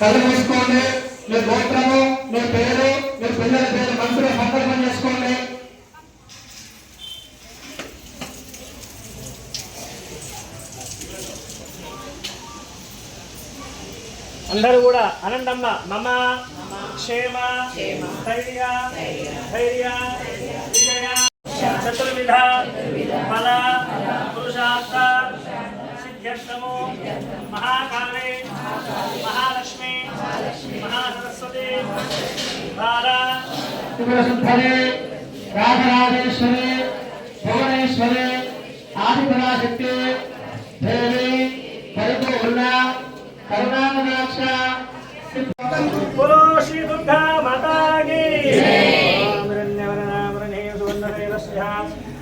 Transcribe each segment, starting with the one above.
మూసుకోండి మీ గోత్రము మీ పేరు మీ పిల్లల పేరు మనసులో సంకల్పం చేసుకోండి. అందరూ కూడా అనంతమ్మ మమ క్షేమ ధైర్య ధైర్య విజయ చతుర్విధ ఫల పురుషార్థ సిద్ధ్యర్థము మహాకాళే మహాలక్ష్మి. త్రిపురసుందరి రాజరాజేశ్వరి భువనేశ్వరి ఆదిపరాశక్తి దేవి పరిపూర్ణ కరుణామదాక్ష. పురోషి దుర్గా మాతాకి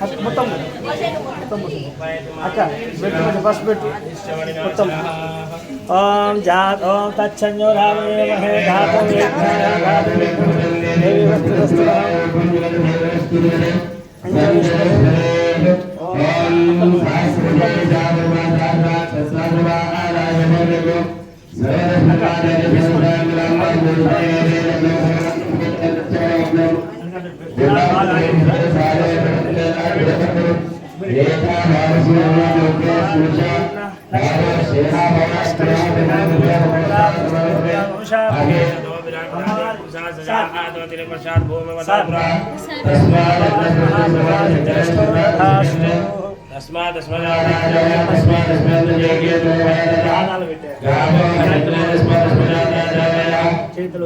మొత్తం మొత్తం అక్క పెట్టు ఫస్ట్ పెట్టు. మొత్తం. ఓం జాత్ ఓం తచ్చన్యో రామేమహే ధాతం యజ్ఞాయ చేతులు